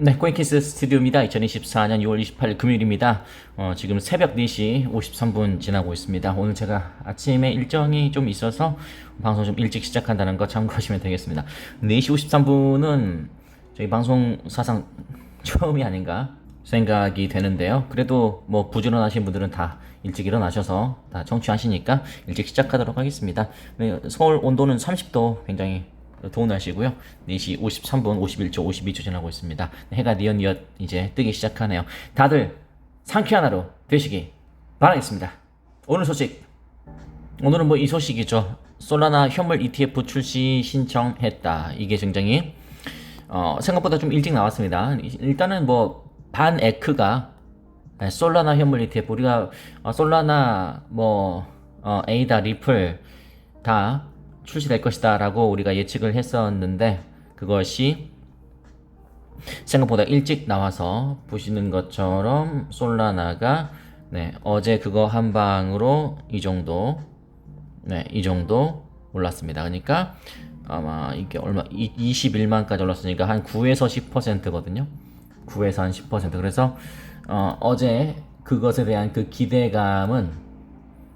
네, 코인키스 스튜디오입니다. 2024년 6월 28일 금요일입니다. 어, 지금 새벽 4시 53분 지나고 있습니다. 오늘 제가 아침에 일정이 좀 있어서 방송 좀 일찍 시작한다는 거 참고하시면 되겠습니다. 4시 53분은 저희 방송 사상 처음이 아닌가 생각이 되는데요. 그래도 뭐 부지런하신 분들은 다 일찍 일어나셔서 다 청취하시니까 일찍 시작하도록 하겠습니다. 네, 서울 온도는 30도 굉장히 날씨고요. 4시 53분, 51초, 52초 지나고 있습니다. 해가 니엇니엇 이제 뜨기 시작하네요. 다들 상쾌한 하루 되시기 바라겠습니다. 오늘 소식. 오늘은 뭐 이 소식이죠. 솔라나 현물 ETF 출시 신청했다. 이게 굉장히 어, 생각보다 좀 일찍 나왔습니다. 일단은 뭐 반에크가 네, 솔라나 현물 ETF 우리가 어, 솔라나 뭐 어, 에이다 리플 다 출시될 것이다라고 우리가 예측을 했었는데 그것이 생각보다 일찍 나와서 보시는 것처럼 솔라나가 네, 어제 그거 한 방으로 이 정도 네, 이 정도 올랐습니다. 그러니까 아마 이게 얼마 21만까지 올랐으니까 한 9에서 10%거든요. 9에서 한 10% 그래서 어, 어제 그것에 대한 그 기대감은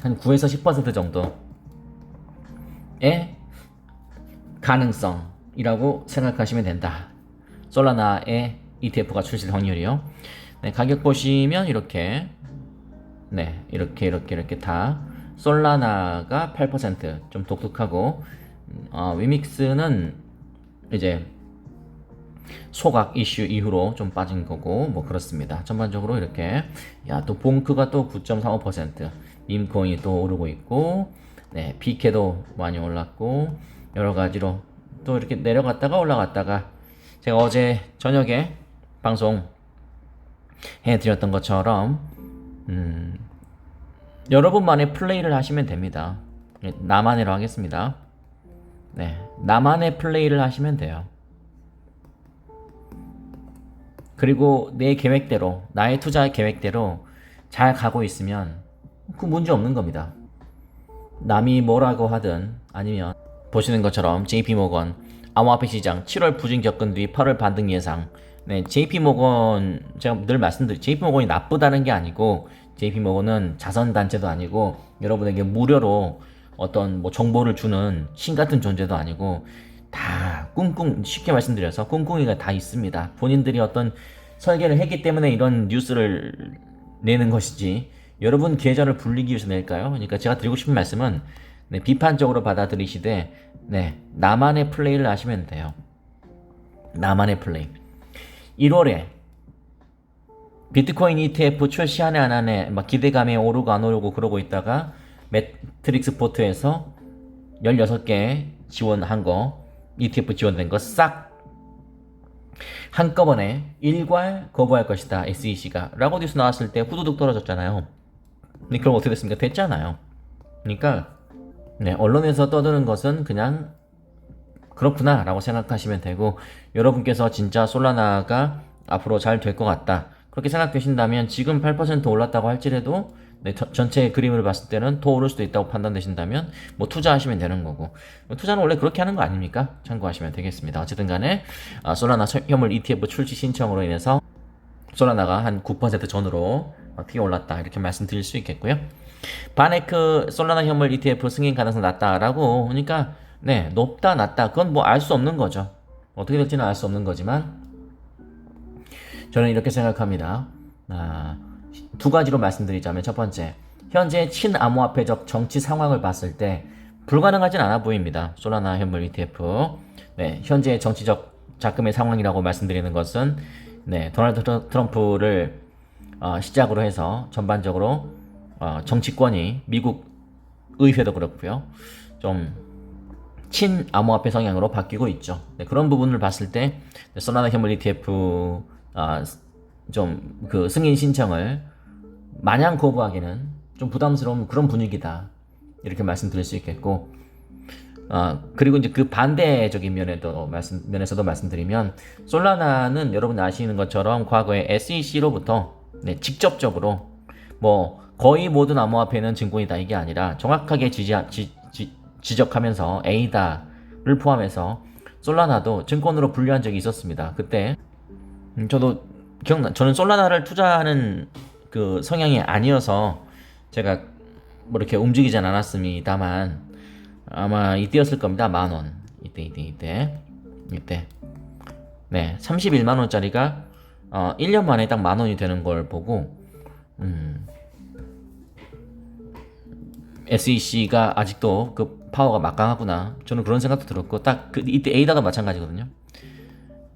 한 9에서 10% 정도 의 가능성이라고 생각하시면 된다. 솔라나의 ETF가 출시될 확률이요. 네, 가격 보시면 이렇게 네, 이렇게 이렇게 이렇게 다 솔라나가 8%좀 독특하고 어, 위믹스는 이제 소각 이슈 이후로 좀 빠진 거고 뭐 그렇습니다. 전반적으로 이렇게 야 또 봉크가 또 9.35% 밈코인이 또 오르고 있고 네, 비케도 많이 올랐고 여러 가지로 또 이렇게 내려갔다가 올라갔다가 제가 어제 저녁에 방송 해드렸던 것처럼 음, 여러분만의 플레이를 하시면 됩니다. 네, 나만의로 하겠습니다. 네, 나만의 플레이를 하시면 돼요. 그리고 내 계획대로, 나의 투자 계획대로 잘 가고 있으면 그 문제 없는 겁니다. 남이 뭐라고 하든 아니면 보시는 것처럼 JP모건 암호화폐 시장 7월 부진 겪은 뒤 8월 반등 예상. 네, JP모건 제가 늘 말씀드리 JP모건이 나쁘다는 게 아니고 JP모건은 자선 단체도 아니고 여러분에게 무료로 어떤 뭐 정보를 주는 신 같은 존재도 아니고 다 꿍꿍 쉽게 말씀드려서 꿍꿍이가 다 있습니다. 본인들이 어떤 설계를 했기 때문에 이런 뉴스를 내는 것이지 여러분 계좌를 불리기 위해서 낼까요? 그러니까 제가 드리고 싶은 말씀은 네, 비판적으로 받아들이시되 네, 나만의 플레이를 하시면 돼요. 나만의 플레이. 1월에 비트코인 ETF 출시하네 안 하네 막 기대감에 오르고 안 오르고 그러고 있다가 매트릭스 포트에서 16개 지원한 거 ETF 지원된 거 싹 한꺼번에 일괄 거부할 것이다 SEC가 라고 뉴스 나왔을 때 후두둑 떨어졌잖아요 근데 그럼 어떻게 됐습니까? 됐잖아요 그러니까 네, 언론에서 떠드는 것은 그냥 그렇구나 라고 생각하시면 되고 여러분께서 진짜 솔라나가 앞으로 잘 될 것 같다 그렇게 생각되신다면 지금 8% 올랐다고 할지라도 네, 저- 전체 그림을 봤을 때는 더 오를 수도 있다고 판단되신다면 뭐 투자하시면 되는 거고 뭐 투자는 원래 그렇게 하는 거 아닙니까? 참고하시면 되겠습니다. 어쨌든 간에 아, 솔라나 설- 현물 ETF 출시 신청으로 인해서 솔라나가 한 9% 전으로 어떻게 올랐다 이렇게 말씀드릴 수 있겠고요. 바네크 솔라나 현물 ETF 승인 가능성 낮다라고 그러니까 네 높다 낮다 그건 뭐 알 수 없는 거죠. 어떻게 될지는 알 수 없는 거지만 저는 이렇게 생각합니다. 아, 두 가지로 말씀드리자면 첫 번째, 현재 친암호화폐적 정치 상황을 봤을 때 불가능하진 않아 보입니다. 솔라나 현물 ETF. 네, 현재 정치적 자금의 상황이라고 말씀드리는 것은 네, 도널드 트럼프를 어, 시작으로 해서 전반적으로 어, 정치권이 미국 의회도 그렇고요. 좀 친암호화폐 성향으로 바뀌고 있죠. 네, 그런 부분을 봤을 때 네, 솔라나 현물 ETF 아, 좀 그 승인 신청을 마냥 거부하기는 좀 부담스러운 그런 분위기다 이렇게 말씀드릴 수 있겠고 아 그리고 이제 그 반대적인 면에도 말씀 면에서도 말씀드리면 솔라나는 여러분 아시는 것처럼 과거에 SEC로부터 네, 직접적으로 뭐 거의 모든 암호화폐는 증권이다 이게 아니라 정확하게 지지, 지, 지, 지적하면서 에이다를 포함해서 솔라나도 증권으로 분류한 적이 있었습니다. 그때 음, 저도 기억나. 저는 솔라나를 투자하는 그 성향이 아니어서 제가 뭐 이렇게 움직이진 않았습니다만 아마 이때였을 겁니다. 만 원. 이때 이때 이때 이때. 네, 31만 원짜리가 어 1년 만에 딱 만 원이 되는 걸 보고 음 SEC가 아직도 그 파워가 막강하구나. 저는 그런 생각도 들었고 딱 그 이때 에이다도 마찬가지거든요.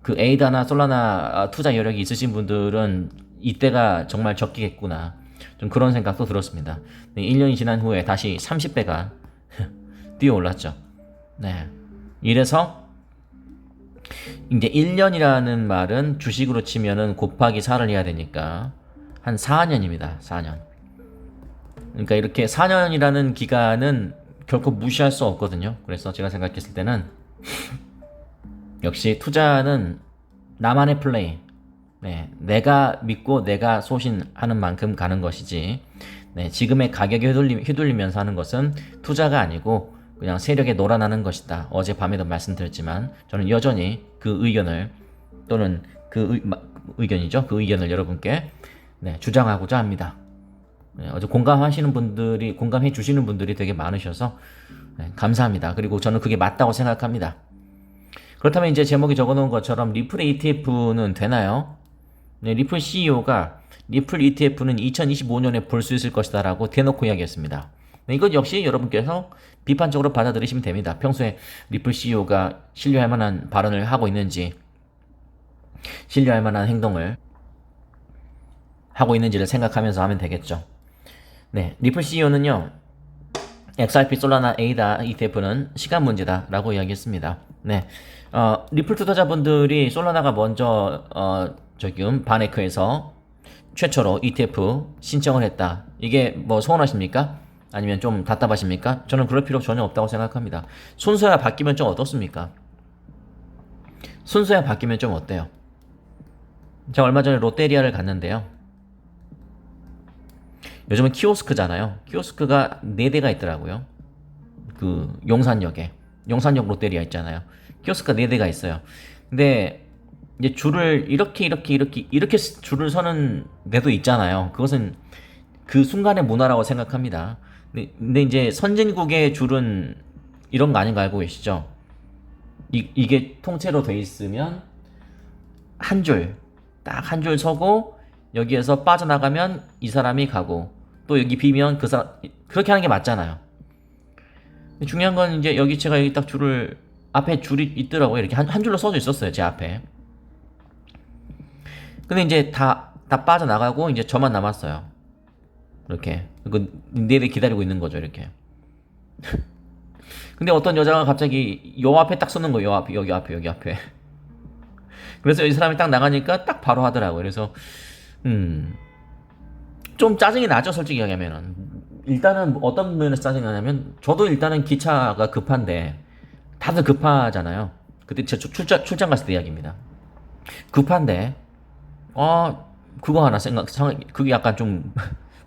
그 에이다나 솔라나 아, 투자 여력이 있으신 분들은 이때가 정말 적기겠구나. 좀 그런 생각도 들었습니다. 네, 1년이 지난 후에 다시 30배가 뛰어 올랐죠. 네. 이래서 이제 1년이라는 말은 주식으로 치면은 곱하기 4를 해야 되니까 한 4년입니다. 4년. 그러니까 이렇게 4년이라는 기간은 결코 무시할 수 없거든요. 그래서 제가 생각했을 때는 역시 투자는 나만의 플레이. 네, 내가 믿고 내가 소신하는 만큼 가는 것이지. 네, 지금의 가격에 휘둘리, 휘둘리면서 하는 것은 투자가 아니고 그냥 세력에 놀아나는 것이다. 어제 밤에도 말씀드렸지만 저는 여전히 그 의견을 또는 그 의, 마- 의견이죠. 그 의견을 여러분께 네, 주장하고자 합니다. 네, 어제 공감하시는 분들이 공감해 주시는 분들이 되게 많으셔서 네, 감사합니다. 그리고 저는 그게 맞다고 생각합니다. 그렇다면 이제 제목에 적어놓은 것처럼 리플의 ETF는 되나요? 네, 리플 CEO가 리플 ETF는 2025년에 볼 수 있을 것이다라고 대놓고 이야기했습니다. 네, 이것 역시 여러분께서 비판적으로 받아들이시면 됩니다. 평소에 리플 CEO가 신뢰할 만한 발언을 하고 있는지, 신뢰할 만한 행동을 하고 있는지를 생각하면서 하면 되겠죠. 네, 리플 CEO는요, XRP 솔라나 에이다 ETF는 시간 문제다라고 이야기했습니다. 네, 어, 리플 투자자분들이 솔라나가 먼저 어, 저기 바네크에서 최초로 ETF 신청을 했다. 이게 뭐 소원하십니까? 아니면 좀 답답하십니까? 저는 그럴 필요 전혀 없다고 생각합니다. 순서야 바뀌면 좀 어떻습니까? 순서야 바뀌면 좀 어때요? 제가 얼마 전에 롯데리아를 갔는데요. 요즘은 키오스크잖아요. 키오스크가 4대가 있더라고요. 그 용산역에. 용산역 롯데리아 있잖아요. 키오스크가 4대가 있어요. 근데 이제 줄을 이렇게 이렇게 이렇게 이렇게 줄을 서는 데도 있잖아요. 그것은 그 순간의 문화라고 생각합니다. 근데, 근데 이제 선진국의 줄은 이런 거 아닌 거 알고 계시죠? 이, 이게 통째로 돼 있으면 한 줄, 딱 한 줄 서고 여기에서 빠져나가면 이 사람이 가고 또 여기 비면 그 사람 그렇게 하는 게 맞잖아요. 중요한 건 이제 여기 제가 여기 딱 줄을 앞에 줄이 있더라고요. 이렇게 한, 한 줄로 써져 있었어요. 제 앞에. 근데 이제 다, 다 빠져나가고 이제 저만 남았어요. 이렇게. 그, 내내 기다리고 있는 거죠. 이렇게. 근데 어떤 여자가 갑자기 요 앞에 딱 서는 거예요. 요 앞에, 여기 앞에, 여기 앞에. 그래서 이 사람이 딱 나가니까 딱 바로 하더라고요. 그래서, 음, 좀 짜증이 나죠, 솔직히 얘기하면은. 일단은 어떤 면에서 짜증이 나냐면, 저도 일단은 기차가 급한데, 다들 급하잖아요. 그때 제가 출장, 출장 갔을 때 이야기입니다. 급한데, 아, 그거 하나 생각, 상- 그게 약간 좀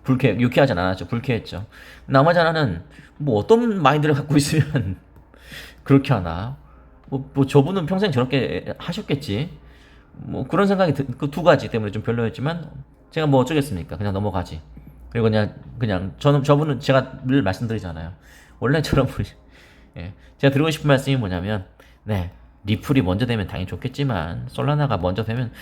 불쾌, 유쾌하진 않았죠. 불쾌했죠. 나머지 하나는, 뭐 어떤 마인드를 갖고 있으면 그렇게 하나. 뭐, 뭐 저분은 평생 저렇게 하셨겠지. 뭐 그런 생각이 그 두 가지 때문에 좀 별로였지만 제가 뭐 어쩌겠습니까? 그냥 넘어가지. 그리고 그냥 그냥 저는 저분은 제가 늘 말씀드리잖아요. 원래 저런 분이 예. 제가 드리고 싶은 말씀이 뭐냐면 네. 리플이 먼저 되면 당연히 좋겠지만 솔라나가 먼저 되면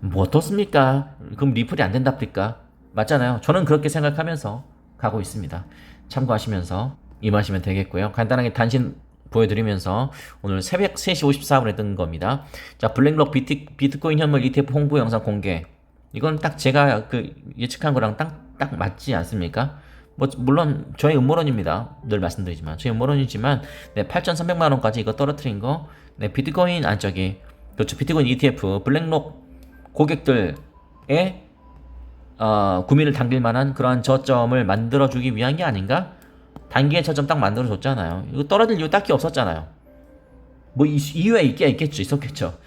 뭐 어떻습니까? 그럼 리플이 안 된답니까? 맞잖아요. 저는 그렇게 생각하면서 가고 있습니다. 참고하시면서 임하시면 되겠고요. 간단하게 단신 보여드리면서 오늘 새벽 3시 54분에 뜬 겁니다. 자, 블랙록 비트, 비트 코인 현물 ETF 홍보 영상 공개. 이건 딱 제가 그 예측한 거랑 딱, 딱 맞지 않습니까? 뭐, 물론 저의 음모론입니다. 늘 말씀드리지만. 저의 음모론이지만, 네, 8,300만원까지 이거 떨어뜨린 거, 네, 비트코인, 아니, 저기, 그렇죠. 비트코인 ETF, 블랙록 고객들의 어, 구미를 당길 만한 그러한 저점을 만들어주기 위한 게 아닌가? 단기의 저점 딱 만들어줬잖아요. 이거 떨어질 이유 딱히 없었잖아요. 뭐 이- 이유가 있게 있겠죠, 있었겠죠.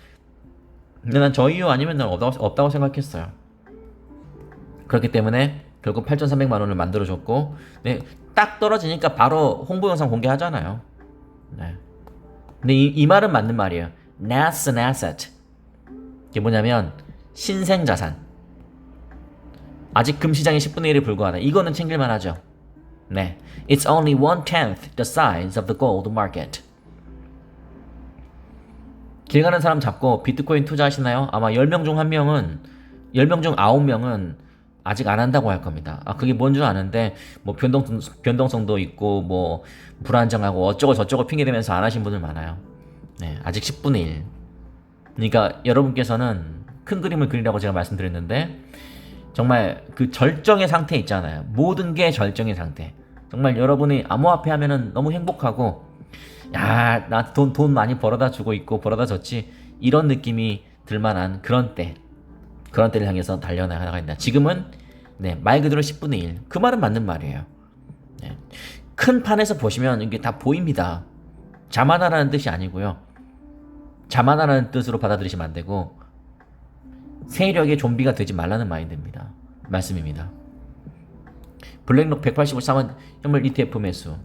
근데 난 저 이유 아니면 난 없다고, 없다고 생각했어요. 그렇기 때문에 결국 8,300만 원을 만들어줬고, 네, 딱 떨어지니까 바로 홍보 영상 공개하잖아요. 네. 근데 이, 이 말은 맞는 말이에요. An asset. 이게 뭐냐면 신생 자산. 아직 금시장의 10분의 1에 불과하다. 이거는 챙길만 하죠. 네. It's only one tenth the size of the gold market. 길 가는 사람 잡고 비트코인 투자하시나요? 아마 10명 중 1명은 10명 중 9명은 아직 안 한다고 할 겁니다. 아 그게 뭔 줄 아는데 뭐 변동 변동성도 있고 뭐 불안정하고 어쩌고 저쩌고 핑계 대면서 안 하신 분들 많아요. 네, 아직 10분의 1. 그러니까 여러분께서는 큰 그림을 그리라고 제가 말씀드렸는데 정말 그 절정의 상태 있잖아요. 모든 게 절정의 상태. 정말 여러분이 암호화폐 하면은 너무 행복하고 야, 나 돈 돈 많이 벌어다 주고 있고 벌어다 줬지. 이런 느낌이 들 만한 그런 때. 그런 때를 향해서 달려나가야 된다. 지금은 네, 말 그대로 10분의 1. 그 말은 맞는 말이에요. 네. 큰 판에서 보시면 이게 다 보입니다. 자만하라는 뜻이 아니고요. 자만하라는 뜻으로 받아들이시면 안 되고 세력의 좀비가 되지 말라는 마인드입니다. 말씀입니다. 블랙록 183원 현물 ETF 매수.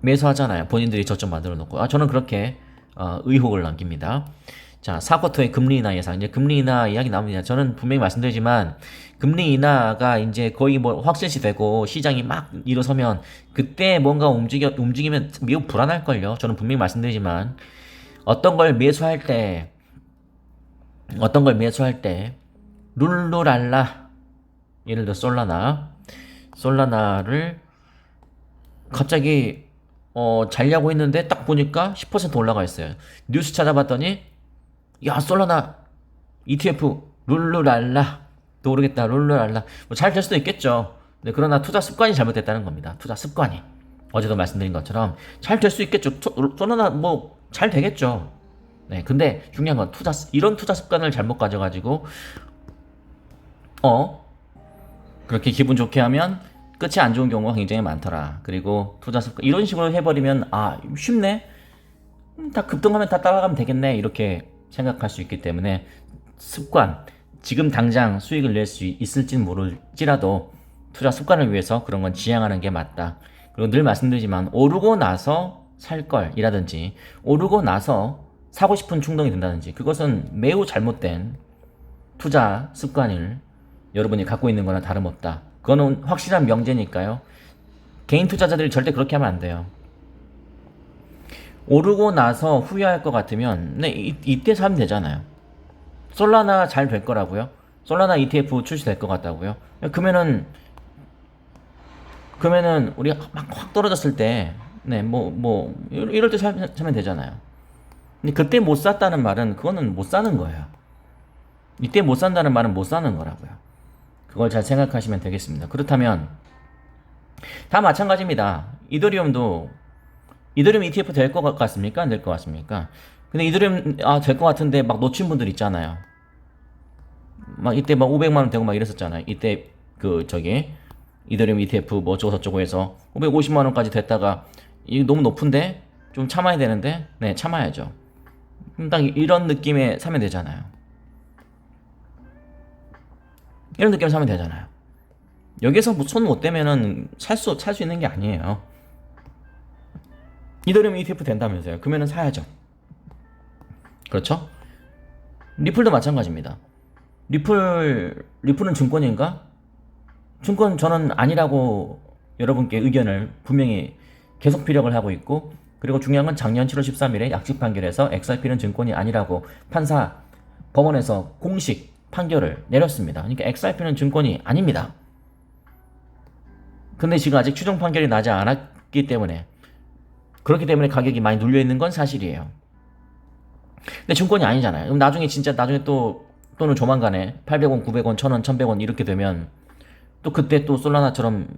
매수하잖아요. 본인들이 저점 만들어 놓고. 아, 저는 그렇게 어, 의혹을 남깁니다. 자, 4쿼터의 금리 인하 예상. 이제 금리 인하 이야기 나옵니다. 저는 분명히 말씀드리지만 금리 인하가 이제 거의 뭐 확실시 되고 시장이 막 일어서면 그때 뭔가 움직여 움직이면 매우 불안할 걸요. 저는 분명히 말씀드리지만 어떤 걸 매수할 때 어떤 걸 매수할 때 룰루랄라. 예를 들어 솔라나. 솔라나를 갑자기 어, 잘려고 했는데 딱 보니까 10% 올라가 있어요. 뉴스 찾아봤더니 야 솔라나. ETF 룰루랄라. 또 모르겠다. 룰루랄라. 뭐 잘 될 수도 있겠죠. 네, 그러나 투자 습관이 잘못됐다는 겁니다. 투자 습관이 어제도 말씀드린 것처럼 잘 될 수 있겠죠. 투- 솔라나 뭐 잘 되겠죠. 네, 근데 중요한 건 투자 습- 이런 투자 습관을 잘못 가져가지고 어 그렇게 기분 좋게 하면 끝이 안 좋은 경우가 굉장히 많더라. 그리고 투자 습관 이런 식으로 해버리면 아 쉽네. 음, 다 급등하면 다 따라가면 되겠네 이렇게 생각할 수 있기 때문에 습관 지금 당장 수익을 낼 수 있을진 모를지라도 투자 습관을 위해서 그런 건 지향하는 게 맞다. 그리고 늘 말씀드리지만 오르고 나서 살 걸이라든지 오르고 나서 사고 싶은 충동이 든다든지 그것은 매우 잘못된 투자 습관을 여러분이 갖고 있는 거나 다름없다. 그거는 확실한 명제니까요. 개인 투자자들이 절대 그렇게 하면 안 돼요. 오르고 나서 후회할 것 같으면 네, 이, 이때 사면 되잖아요. 솔라나 잘 될 거라고요? 솔라나 ETF 출시될 것 같다고요? 그러면은 그러면은 우리가 막 확 떨어졌을 때 네, 뭐, 뭐, 이럴 때 사, 사면 되잖아요. 근데 그때 못 샀다는 말은 그거는 못 사는 거예요. 이때 못 산다는 말은 못 사는 거라고요. 그걸 잘 생각하시면 되겠습니다. 그렇다면 다 마찬가지입니다. 이더리움도 이더리움 ETF 될 것 같습니까? 안 될 것 같습니까? 근데 이더리움 아, 될 것 같은데 막 놓친 분들 있잖아요. 막 이때 막 500만 원 되고 막 이랬었잖아요. 이때 그 저기 이더리움 ETF 뭐 어쩌고 저쩌고 해서 550만 원까지 됐다가 이거 너무 높은데 좀 참아야 되는데 네 참아야죠. 딱 이런 느낌에 사면 되잖아요. 이런 느낌 사면 되잖아요. 여기서 뭐손못 대면은 살수 살 수 있는 게 아니에요. 이더리움 ETF 된다면서요. 그러면은 사야죠. 그렇죠? 리플도 마찬가지입니다. 리플 리플은 증권인가? 증권 저는 아니라고 여러분께 의견을 분명히 계속 피력을 하고 있고 그리고 중요한 건 작년 7월 13일에 약식 판결에서 XRP는 증권이 아니라고 판사 법원에서 공식 판결을 내렸습니다. 그러니까 XRP는 증권이 아닙니다. 근데 지금 아직 최종 판결이 나지 않았기 때문에 그렇기 때문에 가격이 많이 눌려 있는 건 사실이에요. 근데 증권이 아니잖아요. 그럼 나중에 진짜 나중에 또 또는 조만간에 800원, 900원, 1000원, 1100원 이렇게 되면 또 그때 또 솔라나처럼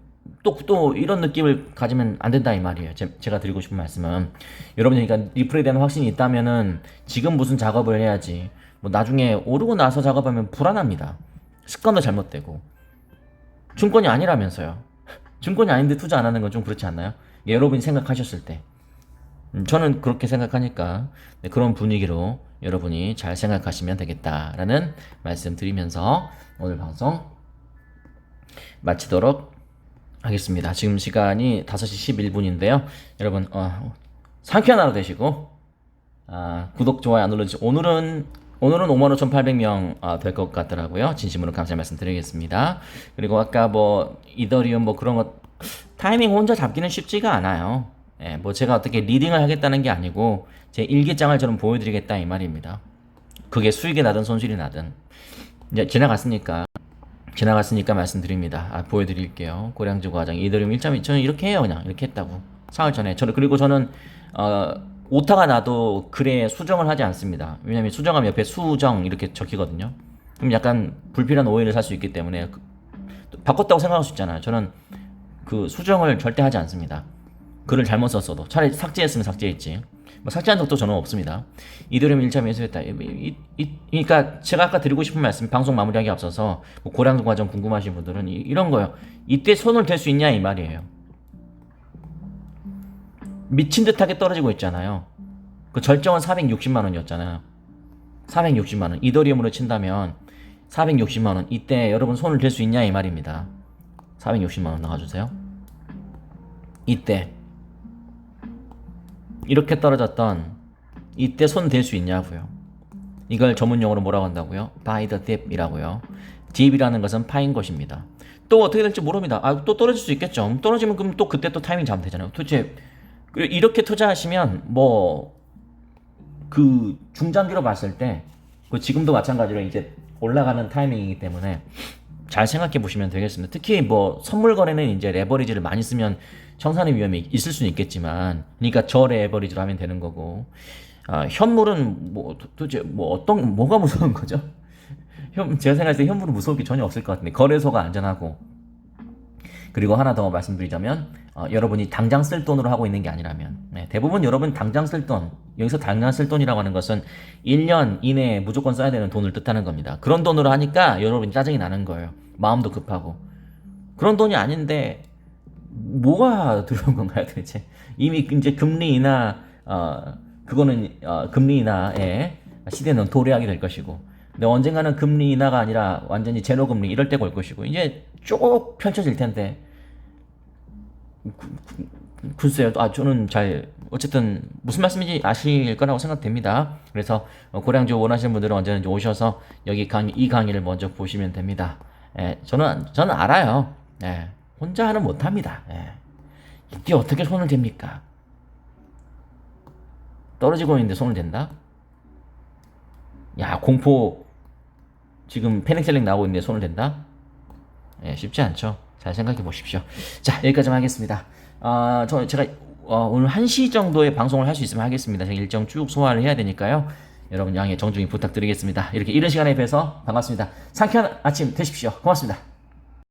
또, 또 이런 느낌을 가지면 안 된다 이 말이에요. 제, 제가 드리고 싶은 말씀은 여러분이 그러니까 리플에 대한 확신이 있다면은 지금 무슨 작업을 해야지 뭐 나중에 오르고 나서 작업하면 불안합니다. 습관도 잘못되고 증권이 아니라면서요. 증권이 아닌데 투자 안 하는 건 좀 그렇지 않나요? 여러분이 생각하셨을 때 음, 저는 그렇게 생각하니까 네, 그런 분위기로 여러분이 잘 생각하시면 되겠다라는 말씀 드리면서 오늘 방송 마치도록 하겠습니다. 지금 시간이 5시 11분인데요. 여러분 어, 상쾌한 하루 되시고 아, 구독 좋아요 안 눌러주시고 오늘은 오늘은 55,800명 아, 될것 같더라고요. 진심으로 감사 말씀드리겠습니다. 그리고 아까 뭐 이더리움 뭐 그런 것 타이밍 혼자 잡기는 쉽지가 않아요. 예, 뭐 제가 어떻게 리딩을 하겠다는 게 아니고 제 일기장을 저는 보여드리겠다 이 말입니다. 그게 수익이 나든 손실이 나든 이제 지나갔으니까 지나갔으니까 말씀드립니다. 아, 보여드릴게요. 고량주 과장 이더리움 1.2 저는 이렇게 해요 그냥 이렇게 했다고 사흘 전에 저는 그리고 저는 어, 오타가 나도 글에 수정을 하지 않습니다. 왜냐면 수정하면 옆에 수정 이렇게 적히거든요. 그럼 약간 불필요한 오해를 살 수 있기 때문에 그- 또 바꿨다고 생각할 수 있잖아요. 저는 그 수정을 절대 하지 않습니다. 글을 잘못 썼어도 차라리 삭제했으면 삭제했지. 뭐 삭제한 적도 저는 없습니다. 이도렴 1.1에서 했다. 이, 이, 이, 그러니까 제가 아까 드리고 싶은 말씀 방송 마무리하기 앞서서 뭐 고량도 과정 궁금하신 분들은 이, 이런 거요. 이때 손을 댈 수 있냐 이 말이에요. 미친 듯하게 떨어지고 있잖아요. 그 절정은 460만 원이었잖아요. 460만 원. 이더리움으로 친다면 460만 원. 이때 여러분 손을 댈 수 있냐 이 말입니다. 460만 원 나가주세요. 이때 이렇게 떨어졌던 이때 손 댈 수 있냐고요. 이걸 전문 용어로 뭐라고 한다고요? buy the dip이라고요. dip이라는 것은 파인 것입니다. 또 어떻게 될지 모릅니다. 아, 또 떨어질 수 있겠죠. 떨어지면 그럼 또 그때 또 타이밍 잡으면 되잖아요. 도대체 이렇게 투자하시면 뭐 그 중장기로 봤을 때 그 지금도 마찬가지로 이제 올라가는 타이밍이기 때문에 잘 생각해 보시면 되겠습니다. 특히 뭐 선물 거래는 이제 레버리지를 많이 쓰면 청산의 위험이 있을 수는 있겠지만, 그러니까 저 레버리지로 하면 되는 거고, 아, 현물은 뭐 도- 도대체 뭐 어떤 뭐가 무서운 거죠? 현 제가 생각했을 때 현물은 무서울 게 전혀 없을 것 같은데 거래소가 안전하고 그리고 하나 더 말씀드리자면 어, 여러분이 당장 쓸 돈으로 하고 있는 게 아니라면 네, 대부분 여러분 당장 쓸 돈 여기서 당장 쓸 돈이라고 하는 것은 1년 이내에 무조건 써야 되는 돈을 뜻하는 겁니다. 그런 돈으로 하니까 여러분 짜증이 나는 거예요. 마음도 급하고 그런 돈이 아닌데 뭐가 들어온 건가요 도대체? 이미 이제 금리 인하 어 그거는 어, 금리 인하의 시대는 도래하게 될 것이고 근데 언젠가는 금리 인하가 아니라 완전히 제로 금리 이럴 때가 올 것이고 이제 쭉 펼쳐질 텐데 글쎄요. 아, 저는 잘, 어쨌든, 무슨 말씀인지 아실 거라고 생각됩니다. 그래서, 어, 고량주 원하시는 분들은 언제든지 오셔서 여기 강의, 이 강의를 먼저 보시면 됩니다. 예, 저는, 저는 알아요. 예, 혼자 하는 못합니다. 예. 이게 어떻게 손을 댑니까? 떨어지고 있는데 손을 댄다? 야, 공포, 지금 패닉셀링 나오고 있는데 손을 댄다? 예, 쉽지 않죠. 잘 생각해 보십시오. 자, 여기까지만 하겠습니다. 아, 저, 제가, 어, 오늘 1시 정도에 방송을 할 수 있으면 하겠습니다. 제가 일정 쭉 소화를 해야 되니까요. 여러분 양해 정중히 부탁드리겠습니다. 이렇게 이른 시간에 뵈서 반갑습니다. 상쾌한 아침 되십시오. 고맙습니다.